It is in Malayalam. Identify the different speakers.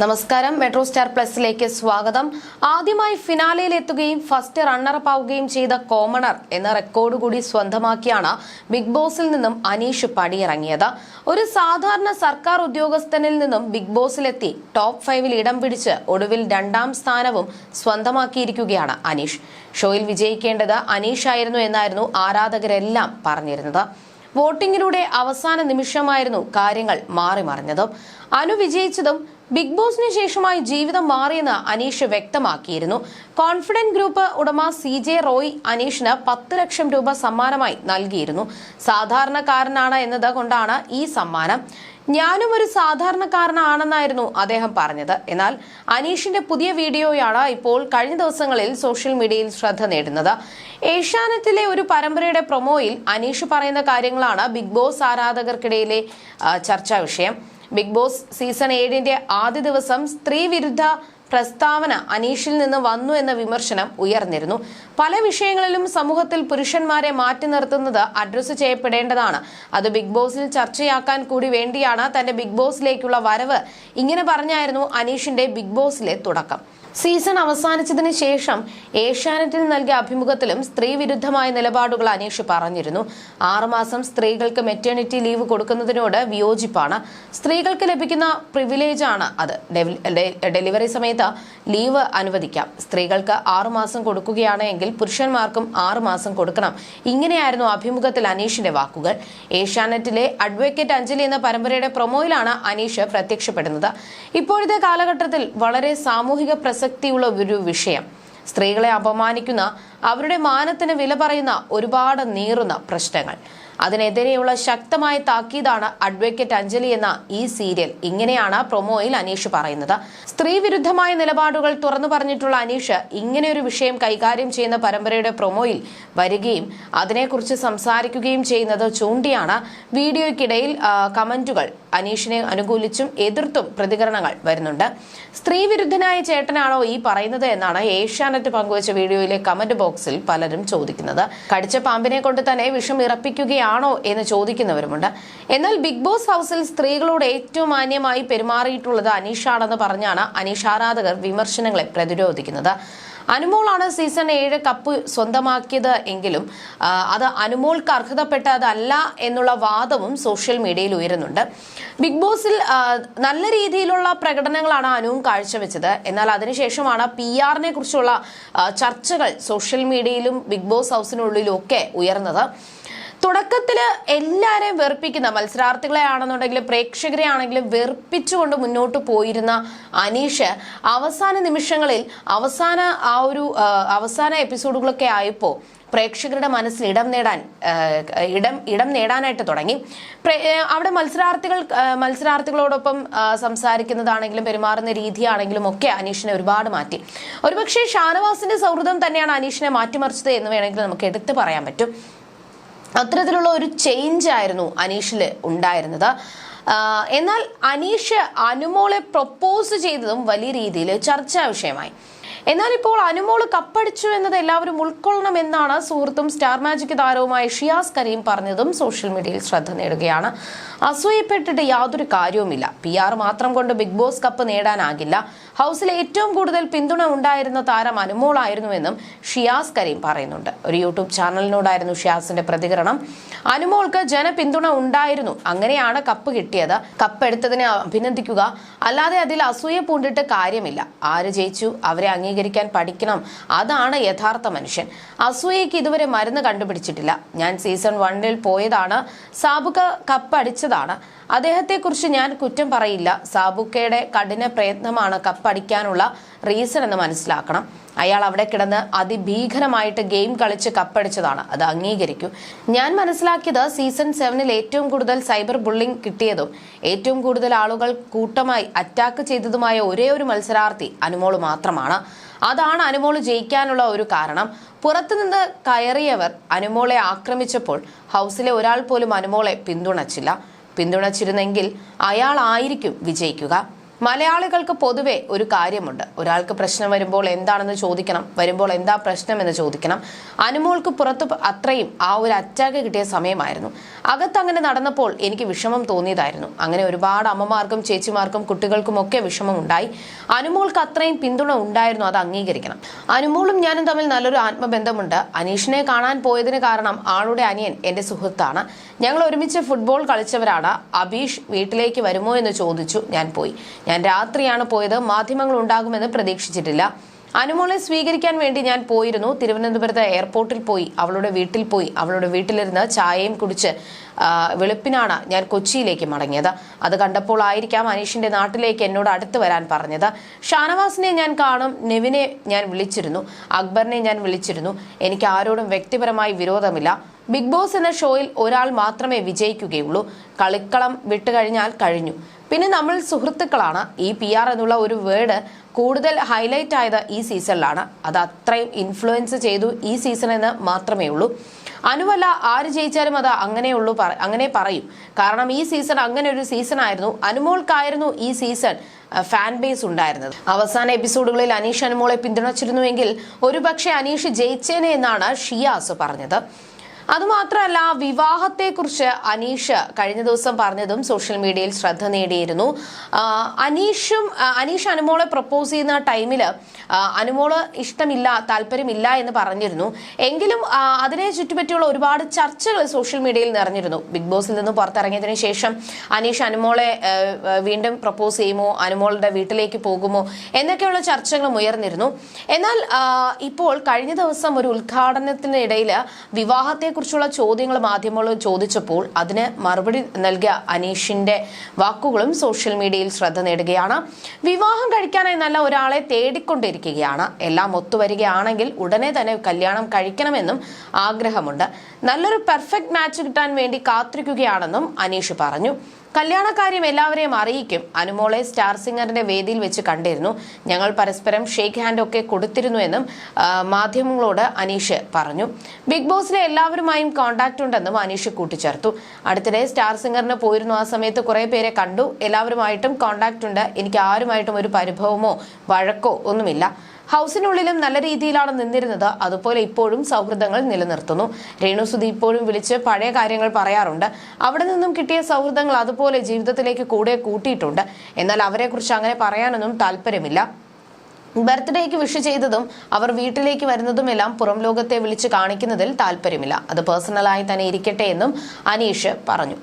Speaker 1: നമസ്കാരം. മെട്രോ സ്റ്റാർ പ്ലസിലേക്ക് സ്വാഗതം. ആദ്യമായി ഫിനാലയിൽ എത്തുകയും ഫസ്റ്റ് റണ്ണറപ്പ് ആവുകയും ചെയ്ത കോമണർ എന്ന റെക്കോർഡ് കൂടി സ്വന്തമാക്കിയാണ് ബിഗ് ബോസിൽ നിന്നും അനീഷ് പടിയിറങ്ങിയത്. ഒരു സാധാരണ സർക്കാർ ഉദ്യോഗസ്ഥനിൽ നിന്നും ബിഗ് ബോസിലെത്തി ടോപ്പ് ഫൈവിൽ ഇടം പിടിച്ച് ഒടുവിൽ രണ്ടാം സ്ഥാനവും സ്വന്തമാക്കിയിരിക്കുകയാണ് അനീഷ്. ഷോയിൽ വിജയിക്കേണ്ടത് അനീഷ് ആയിരുന്നു എന്നായിരുന്നു ആരാധകരെല്ലാം പറഞ്ഞിരുന്നത്. വോട്ടിംഗിലൂടെ അവസാന നിമിഷമായിരുന്നു കാര്യങ്ങൾ മാറി മറിഞ്ഞതും. അനു വിജയിച്ചതും ബിഗ് ബോസിന് ശേഷമായി ജീവിതം മാറിയെന്ന് അനീഷ് വ്യക്തമാക്കിയിരുന്നു. കോൺഫിഡന്റ് ഗ്രൂപ്പ് ഉടമ സി ജെ റോയ് അനീഷിന് പത്ത് ലക്ഷം രൂപ സമ്മാനമായി നൽകിയിരുന്നു. സാധാരണക്കാരനാണ് എന്നത് കൊണ്ടാണ് ഈ സമ്മാനം. ഞാനും ഒരു സാധാരണക്കാരനാണെന്നായിരുന്നു അദ്ദേഹം പറഞ്ഞത്. എന്നാൽ അനീഷിന്റെ പുതിയ വീഡിയോയാണ് ഇപ്പോൾ കഴിഞ്ഞ ദിവസങ്ങളിൽ സോഷ്യൽ മീഡിയയിൽ ശ്രദ്ധ നേടുന്നത്. ഏഷ്യാനെറ്റിലെ ഒരു പരമ്പരയുടെ പ്രൊമോയിൽ അനീഷ് പറയുന്ന കാര്യങ്ങളാണ് ബിഗ് ബോസ് ആരാധകർക്കിടയിലെ ചർച്ചാ വിഷയം. ബിഗ് ബോസ് സീസൺ ഏഴിന്റെ ആദ്യ ദിവസം സ്ത്രീ വിരുദ്ധ പ്രസ്താവന അനീഷിൽ നിന്ന് വന്നു എന്ന വിമർശനം ഉയർന്നിരുന്നു. പല വിഷയങ്ങളിലും സമൂഹത്തിൽ പുരുഷന്മാരെ മാറ്റി നിർത്തുന്നത് അഡ്രസ്സ് ചെയ്യപ്പെടേണ്ടതാണ്. അത് ബിഗ് ബോസിൽ ചർച്ചയാക്കാൻ കൂടി വേണ്ടിയാണ് തന്റെ ബിഗ് ബോസിലേക്കുള്ള വരവ്. ഇങ്ങനെ പറഞ്ഞായിരുന്നു അനീഷിന്റെ ബിഗ് ബോസിലെ തുടക്കം. സീസൺ അവസാനിച്ചതിന് ശേഷം ഏഷ്യാനെറ്റിൽ നൽകിയ അഭിമുഖത്തിലും സ്ത്രീ വിരുദ്ധമായ നിലപാടുകൾ അനീഷ് പറഞ്ഞിരുന്നു. ആറുമാസം സ്ത്രീകൾക്ക് മെറ്റേണിറ്റി ലീവ് കൊടുക്കുന്നതിനോട് വിയോജിപ്പാണ്. സ്ത്രീകൾക്ക് ലഭിക്കുന്ന പ്രിവിലേജാണ് അത്. ഡെലിവറി സമയത്ത് ലീവ് അനുവദിക്കാം. സ്ത്രീകൾക്ക് ആറുമാസം കൊടുക്കുകയാണ് എങ്കിൽ പുരുഷന്മാർക്കും ആറുമാസം കൊടുക്കണം. ഇങ്ങനെയായിരുന്നു അഭിമുഖത്തിൽ അനീഷിന്റെ വാക്കുകൾ. ഏഷ്യാനെറ്റിലെ അഡ്വക്കേറ്റ് അഞ്ജലി എന്ന പരമ്പരയുടെ പ്രൊമോയിലാണ് അനീഷ് പ്രത്യക്ഷപ്പെടുന്നത്. ഇപ്പോഴത്തെ കാലഘട്ടത്തിൽ വളരെ സാമൂഹിക പ്രസക്തിയുള്ള ഒരു വിഷയം. സ്ത്രീകളെ അപമാനിക്കുന്ന അവരുടെ മാനത്തിന് വില പറയുന്ന ഒരുപാട് നീറുന്ന പ്രശ്നങ്ങൾ. അതിനെതിരെയുള്ള ശക്തമായ താക്കീതാണ് അഡ്വക്കേറ്റ് അഞ്ജലി എന്ന ഈ സീരിയൽ. ഇങ്ങനെയാണ് പ്രൊമോയിൽ അനീഷ് പറയുന്നത്. സ്ത്രീവിരുദ്ധമായ നിലപാടുകൾ തുറന്നു പറഞ്ഞിട്ടുള്ള അനീഷ് ഇങ്ങനെ ഒരു വിഷയം കൈകാര്യം ചെയ്യുന്ന പരമ്പരയുടെ പ്രൊമോയിൽ വരികയും അതിനെക്കുറിച്ച് സംസാരിക്കുകയും ചെയ്യുന്നത് ചൂണ്ടിയാണ്. വീഡിയോയ്ക്കിടയിൽ കമന്റുകൾ അനീഷിനെ അനുകൂലിച്ചും എതിർത്തും പ്രതികരണങ്ങൾ വരുന്നുണ്ട്. സ്ത്രീവിരുദ്ധനായ ചേട്ടനാണോ ഈ പറയുന്നത് എന്നാണ് ഏഷ്യാനെറ്റ് പങ്കുവച്ച വീഡിയോയിലെ കമന്റ് ബോക്സിൽ പലരും ചോദിക്കുന്നത്. കടിച്ച പാമ്പിനെ കൊണ്ട് തന്നെ വിഷം ഇറപ്പിക്കുകയാണോ എന്ന് ചോദിക്കുന്നവരുമുണ്ട്. എന്നാൽ ബിഗ് ബോസ് ഹൗസിൽ സ്ത്രീകളോട് ഏറ്റവും മാന്യമായി പെരുമാറിയിട്ടുള്ളത് അനീഷാണെന്ന് പറഞ്ഞാണ് അനീഷ് ആരാധകർ വിമർശനങ്ങളെ പ്രതിരോധിക്കുന്നത്. അനുമോളാണ് സീസൺ ഏഴ് കപ്പ് സ്വന്തമാക്കിയത് എങ്കിലും അത് അനുമോൾക്ക് അർഹതപ്പെട്ടതല്ല എന്നുള്ള വാദവും സോഷ്യൽ മീഡിയയിൽ ഉയരുന്നുണ്ട്. ബിഗ് ബോസിൽ നല്ല രീതിയിലുള്ള പ്രകടനങ്ങളാണ് അനുവും കാഴ്ചവെച്ചത്. എന്നാൽ അതിനുശേഷമാണ് പി ആറിനെ കുറിച്ചുള്ള ചർച്ചകൾ സോഷ്യൽ മീഡിയയിലും ബിഗ് ബോസ് ഹൗസിനുള്ളിലും ഒക്കെ ഉയർന്നത്. തുടക്കത്തിൽ എല്ലാരെയും വെറുപ്പിക്കുന്ന മത്സരാർത്ഥികളെ ആണെന്നുണ്ടെങ്കിലും പ്രേക്ഷകരെ ആണെങ്കിലും വെറുപ്പിച്ചുകൊണ്ട് മുന്നോട്ട് പോയിരുന്ന അനീഷ് അവസാന നിമിഷങ്ങളിൽ അവസാന ആ ഒരു അവസാന എപ്പിസോഡുകളൊക്കെ ആയപ്പോൾ പ്രേക്ഷകരുടെ മനസ്സിൽ ഇടം നേടാൻ ഇടം ഇടം നേടാനായിട്ട് തുടങ്ങി. അവിടെ മത്സരാർത്ഥികൾ മത്സരാർത്ഥികളോടൊപ്പം സംസാരിക്കുന്നതാണെങ്കിലും പെരുമാറുന്ന രീതിയാണെങ്കിലും ഒക്കെ അനീഷിനെ ഒരുപാട് മാറ്റി. ഒരുപക്ഷെ ഷാനവാസിന്റെ സൗഹൃദം തന്നെയാണ് അനീഷിനെ മാറ്റിമറിച്ചത് എന്ന് വേണമെങ്കിൽ നമുക്ക് എടുത്തു പറയാൻ പറ്റും. അത്തരത്തിലുള്ള ഒരു ചേഞ്ച് ആയിരുന്നു അനീഷിൽ ഉണ്ടായിരുന്നത്. എന്നാൽ അനീഷ് അനുമോളെ പ്രൊപ്പോസ് ചെയ്തതും വലിയ രീതിയിൽ ചർച്ചാ വിഷയമായി. എന്നാൽ ഇപ്പോൾ അനുമോൾ കപ്പടിച്ചു എന്നത് എല്ലാവരും ഉൾക്കൊള്ളണം എന്നാണ് സുഹൃത്തും സ്റ്റാർ മാജിക് താരവുമായ ഷിയാസ് കരീം പറഞ്ഞതും സോഷ്യൽ മീഡിയയിൽ ശ്രദ്ധ നേടുകയാണ്. അസൂയപ്പെട്ടിട്ട് യാതൊരു കാര്യവുമില്ല. പി ആർ മാത്രം കൊണ്ട് ബിഗ് ബോസ് കപ്പ് നേടാനാകില്ല. ഹൗസിലെ ഏറ്റവും കൂടുതൽ പിന്തുണ ഉണ്ടായിരുന്ന താരം അനുമോളായിരുന്നുവെന്നും ഷിയാസ് കരീം പറയുന്നുണ്ട്. ഒരു യൂട്യൂബ് ചാനലിനോടായിരുന്നു ഷിയാസിന്റെ പ്രതികരണം. അനുമോൾക്ക് ജനപിന്തുണ ഉണ്ടായിരുന്നു. അങ്ങനെയാണ് കപ്പ് കിട്ടിയത്. കപ്പ് എടുത്തതിനെ അഭിനന്ദിക്കുക. അല്ലാതെ അതിൽ അസൂയ പൂണ്ടിട്ട് കാര്യമില്ല. ആര് ജയിച്ചു? അവരെ അംഗീകരിക്കാൻ പഠിക്കണം. അതാണ് യഥാർത്ഥ മനുഷ്യൻ. അസൂയയ്ക്ക് ഇതുവരെ മരുന്ന് കണ്ടുപിടിച്ചിട്ടില്ല. ഞാൻ സീസൺ വണ്ണിൽ പോയതാണ്. സാബുക്ക കപ്പ് അടിച്ചതാണ്. അദ്ദേഹത്തെക്കുറിച്ച് ഞാൻ കുറ്റം പറയില്ല. സാബുക്കയുടെ കഠിന പ്രയത്നമാണ് കപ്പ് അടിക്കാനുള്ള റീസൺ എന്ന് മനസ്സിലാക്കണം. അയാൾ അവിടെ കിടന്ന് അതിഭീകരമായിട്ട് ഗെയിം കളിച്ച് കപ്പടിച്ചതാണ്. അത് അംഗീകരിക്കൂ. ഞാൻ മനസ്സിലാക്കിയത് സീസൺ സെവനിൽ ഏറ്റവും കൂടുതൽ സൈബർ ബുള്ളിംഗ് കിട്ടിയതും ഏറ്റവും കൂടുതൽ ആളുകൾ കൂട്ടമായി അറ്റാക്ക് ചെയ്തതുമായ ഒരേ ഒരു മത്സരാർത്ഥി അനുമോൾ മാത്രമാണ്. അതാണ് അനുമോൾ ജയിക്കാനുള്ള ഒരു കാരണം. പുറത്തുനിന്ന് കയറിയവർ അനുമോളെ ആക്രമിച്ചപ്പോൾ ഹൗസിലെ ഒരാൾ പോലും അനുമോളെ പിന്തുണച്ചില്ല. പിന്തുണച്ചിരുന്നെങ്കിൽ അയാളായിരിക്കും വിജയിക്കുക. മലയാളികൾക്ക് പൊതുവെ ഒരു കാര്യമുണ്ട്. ഒരാൾക്ക് പ്രശ്നം വരുമ്പോൾ എന്താണെന്ന് ചോദിക്കണം വരുമ്പോൾ എന്താ പ്രശ്നം എന്ന് ചോദിക്കണം. അനുമോൾക്ക് പുറത്ത് അത്രയും ആ ഒരു അറ്റാക്ക് കിട്ടിയ സമയമായിരുന്നു. അകത്ത് അങ്ങനെ നടന്നപ്പോൾ എനിക്ക് വിഷമം തോന്നിയതായിരുന്നു. അങ്ങനെ ഒരുപാട് അമ്മമാർക്കും ചേച്ചിമാർക്കും കുട്ടികൾക്കും ഒക്കെ വിഷമം ഉണ്ടായി. അനുമോൾക്ക് അത്രയും പിന്തുണ ഉണ്ടായിരുന്നു അത് അംഗീകരിക്കണം. അനുമോളും ഞാനും തമ്മിൽ നല്ലൊരു ആത്മബന്ധമുണ്ട്. അനീഷിനെ കാണാൻ പോയതിന് കാരണം ആളുടെ അനിയൻ എന്റെ സുഹൃത്താണ്. ഞങ്ങൾ ഒരുമിച്ച് ഫുട്ബോൾ കളിച്ചവരാണ്. അബീഷ് വീട്ടിലേക്ക് വരുമോ എന്ന് ചോദിച്ചു ഞാൻ പോയി. ഞാൻ രാത്രിയാണ് പോയത്. മാധ്യമങ്ങൾ ഉണ്ടാകുമെന്ന് പ്രതീക്ഷിച്ചിട്ടില്ല. അനുമോളെ സ്വീകരിക്കാൻ വേണ്ടി ഞാൻ പോയിരുന്നു. തിരുവനന്തപുരത്ത് എയർപോർട്ടിൽ പോയി. അവളുടെ വീട്ടിൽ പോയി. അവളുടെ വീട്ടിലിരുന്ന് ചായയും കുടിച്ച് വെളുപ്പിനാണ് ഞാൻ കൊച്ചിയിലേക്ക് മടങ്ങിയത്. അത് കണ്ടപ്പോൾ ആയിരിക്കാം അനീഷിന്റെ നാട്ടിലേക്ക് എന്നോട് അടുത്ത് വരാൻ പറഞ്ഞത്. ഷാനവാസിനെ ഞാൻ കാണും. നെവിനെ ഞാൻ വിളിച്ചിരുന്നു. അക്ബറിനെ ഞാൻ വിളിച്ചിരുന്നു. എനിക്ക് ആരോടും വ്യക്തിപരമായി വിരോധമില്ല. ബിഗ് ബോസ് എന്ന ഷോയിൽ ഒരാൾ മാത്രമേ വിജയിക്കുകയുള്ളൂ. കളിക്കളം വിട്ടുകഴിഞ്ഞാൽ കഴിഞ്ഞു. പിന്നെ നമ്മൾ സുഹൃത്തുക്കളാണ്. ഈ പി ആർ എന്നുള്ള ഒരു വേർഡ് കൂടുതൽ ഹൈലൈറ്റ് ആയത് ഈ സീസണിലാണ് അത് അത്രയും ഇൻഫ്ലുവൻസ് ചെയ്തു ഈ സീസൺ എന്ന് മാത്രമേ ഉള്ളൂ. അനുവല്ല ആര് ജയിച്ചാലും അത് അങ്ങനെയുള്ളൂ പറ- അങ്ങനെ പറയും. കാരണം ഈ സീസൺ അങ്ങനെ ഒരു സീസൺ ആയിരുന്നു. അനുമോൾക്കായിരുന്നു ഈ സീസൺ ഫാൻ ബേസ് ഉണ്ടായിരുന്നത്. അവസാന എപ്പിസോഡുകളിൽ അനീഷ് അനുമോളെ പിന്തുണച്ചിരുന്നുവെങ്കിൽ ഒരുപക്ഷെ അനീഷ് ജയിച്ചേനെ എന്നാണ് ഷിയാസ് പറഞ്ഞത്. അതുമാത്രമല്ല വിവാഹത്തെക്കുറിച്ച് അനീഷ് കഴിഞ്ഞ ദിവസം പറഞ്ഞതും സോഷ്യൽ മീഡിയയിൽ ശ്രദ്ധ നേടിയിരുന്നു. അനീഷും അനീഷ് അനുമോളെ പ്രപ്പോസ് ചെയ്യുന്ന ടൈമിൽ അനുമോൾ ഇഷ്ടമില്ല താല്പര്യമില്ല എന്ന് പറഞ്ഞിരുന്നു. എങ്കിലും അതിനെ ചുറ്റുപറ്റിയുള്ള ഒരുപാട് ചർച്ചകൾ സോഷ്യൽ മീഡിയയിൽ നിറഞ്ഞിരുന്നു. ബിഗ് ബോസിൽ നിന്ന് പുറത്തിറങ്ങിയതിനു ശേഷം അനീഷ് അനുമോളെ വീണ്ടും പ്രപ്പോസ് ചെയ്യുമോ അനുമോളുടെ വീട്ടിലേക്ക് പോകുമോ എന്നൊക്കെയുള്ള ചർച്ചകളും ഉയർന്നിരുന്നു. എന്നാൽ ഇപ്പോൾ കഴിഞ്ഞ ദിവസം ഒരു ഉദ്ഘാടനത്തിനിടയിൽ വിവാഹത്തെക്കുറിച്ചുള്ള ചോദ്യങ്ങൾ മാധ്യമങ്ങൾ ചോദിച്ചപ്പോൾ അതിന് മറുപടി നൽകിയ അനീഷിന്റെ വാക്കുകളും സോഷ്യൽ മീഡിയയിൽ ശ്രദ്ധ നേടുകയാണ്. വിവാഹം കഴിക്കാനായി നല്ല ഒരാളെ തേടിക്കൊണ്ടിരിക്കുകയാണ്. എല്ലാം ഒത്തുവരികയാണെങ്കിൽ ഉടനെ തന്നെ കല്യാണം കഴിക്കണമെന്നും ആഗ്രഹമുണ്ട്. നല്ലൊരു പെർഫെക്റ്റ് മാച്ച് കിട്ടാൻ വേണ്ടി കാത്തിരിക്കുകയാണെന്നും അനീഷ് പറഞ്ഞു. കല്യാണക്കാര്യം എല്ലാവരെയും അറിയിക്കും. അനുമോളെ സ്റ്റാർ സിംഗറിന്റെ വേദിയിൽ വെച്ച് കണ്ടിരുന്നു. ഞങ്ങൾ പരസ്പരം ഷേക്ക് ഹാൻഡ് ഒക്കെ കൊടുത്തിരുന്നു എന്നും മാധ്യമങ്ങളോട് അനീഷ് പറഞ്ഞു. ബിഗ് ബോസിലെ എല്ലാവരുമായും കോണ്ടാക്ട് ഉണ്ടെന്നും അനീഷ് കൂട്ടിച്ചേർത്തു. അടുത്തിടെ സ്റ്റാർ സിംഗറിന് പോയിരുന്നു ആ സമയത്ത് കുറെ പേരെ കണ്ടു. എല്ലാവരുമായിട്ടും കോണ്ടാക്ട് ഉണ്ട്. എനിക്ക് ആരുമായിട്ടും ഒരു പരിഭവമോ വഴക്കോ ഒന്നുമില്ല. ഹൗസിനുള്ളിലും നല്ല രീതിയിലാണ് നിന്നിരുന്നത്. അതുപോലെ ഇപ്പോഴും സൗഹൃദങ്ങൾ നിലനിർത്തുന്നു. രേണു സുധി ഇപ്പോഴും വിളിച്ച് പഴയ കാര്യങ്ങൾ പറയാറുണ്ട്. അവിടെ നിന്നും കിട്ടിയ സൗഹൃദങ്ങൾ അതുപോലെ ജീവിതത്തിലേക്ക് കൂടെ കൂട്ടിയിട്ടുണ്ട്. എന്നാൽ അവരെക്കുറിച്ച് അങ്ങനെ പറയാനൊന്നും താല്പര്യമില്ല. ബർത്ത്ഡേക്ക് വിഷ് ചെയ്തതും അവർ വീട്ടിലേക്ക് വരുന്നതുമെല്ലാം പുറം ലോകത്തെ വിളിച്ച് കാണിക്കുന്നതിൽ താല്പര്യമില്ല. അത് പേഴ്സണലായി തന്നെ ഇരിക്കട്ടെ എന്നും അനീഷ് പറഞ്ഞു.